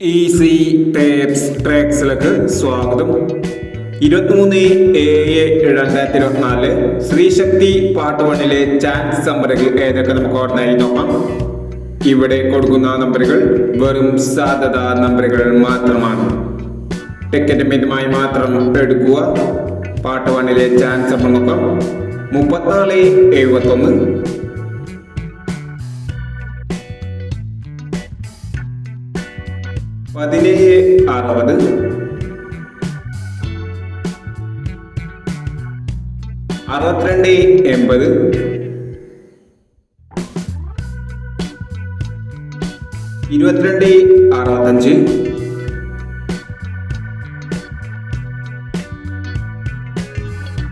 Easy tapes ട്രാക്സിലേക്ക് സ്വാഗതം. ഇരുപത്തിമൂന്ന് ഏഴ് രണ്ടായിരത്തി ഇരുപത്തിനാല് ശ്രീശക്തി പാട്ട് വണ്ണിലെ ചാൻസ് നമ്പറുകൾ ഏതൊക്കെ നമുക്ക് ഓർമ്മയായി നോക്കാം. ഇവിടെ കൊടുക്കുന്ന നമ്പറുകൾ വെറും സാധ്യത നമ്പറുകൾ മാത്രമാണ്. ടിക്കറ്റ് മിതമായി മാത്രം എടുക്കുക. പാട്ട് വണ്ണിലെ ചാൻസ് നമ്പർ നോക്കാം. മുപ്പത്തിനാല് എഴുപത്തൊന്ന് പതിനേഴ് അറുപത്. അറുപത്തിരണ്ട് എൺപത്. ഇരുപത്തിരണ്ട് അറുപത്തഞ്ച്.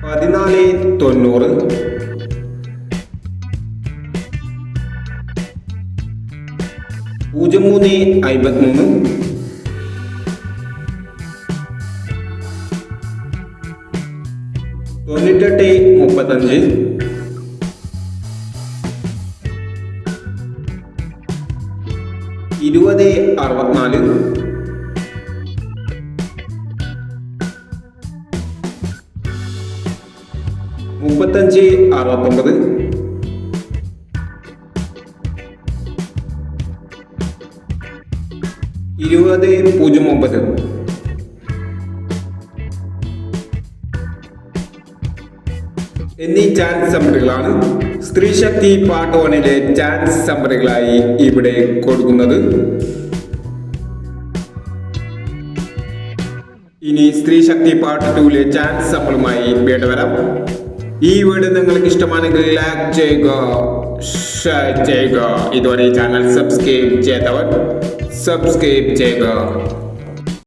പതിനാല് തൊണ്ണൂറ്. പൂജ്യം മൂന്ന് അമ്പത്തിമൂന്ന് തൊണ്ണൂറ്റെട്ട് മുപ്പത്തഞ്ച്. ഇരുപത് അറുപത്തിനാല്. മുപ്പത്തഞ്ച് അറുപത്തൊമ്പത്. ഇരുപത് പൂജ്യം ഒമ്പത്. എന്നീ ചാൻസ് നമ്പറുകളാണ് സ്ത്രീ ശക്തി പാർട്ട് വണ്ണിലെ ചാൻസ് നമ്പറുകളായി ഇവിടെ കൊടുക്കുന്നത്. ഇനി സ്ത്രീ ശക്തി പാർട്ട് ടൂവിലെ ചാൻസ് നമ്പറുമായി വേണ്ട വരാം. ഈ വീഡിയോ നിങ്ങൾക്ക് ഇഷ്ടമാണെങ്കിൽ ലൈക്ക് ചെയ്യുക ഷെയർ ചെയ്യുക. ഇതുവരെ ചാനൽ സബ്സ്ക്രൈബ് ചെയ്തവർ സബ്സ്ക്രൈബ് ചെയ്യുക